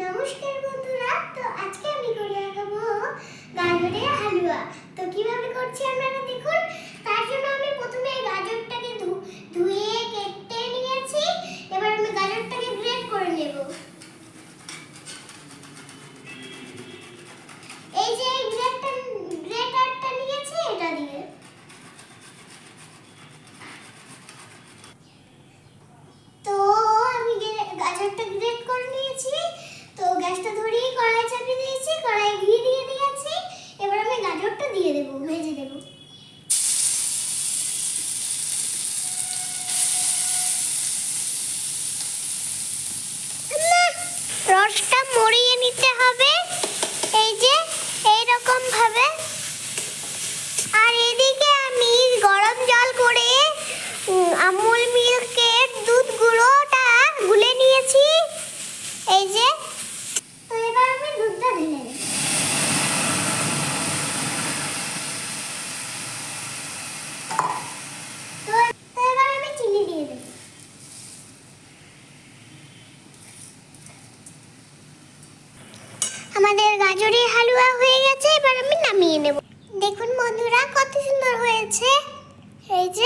নমস্কার বন্ধুরা, তো আজকে আমি করে দেখাবো গাজরের হালুয়া। তো কীভাবে করছি আপনারা দেখুন, তার জন্য আমি প্রথমে গাজরটাকে ধুয়ে কেটে নিয়েছি। এবার আমি গাজরটাকে গ্রেট করে নেব। আমাদের গাজরের হালুয়া হয়ে গেছে, এবার আমি নামিয়ে নেব। দেখুন বন্ধুরা, কত সুন্দর হয়েছে। এই যে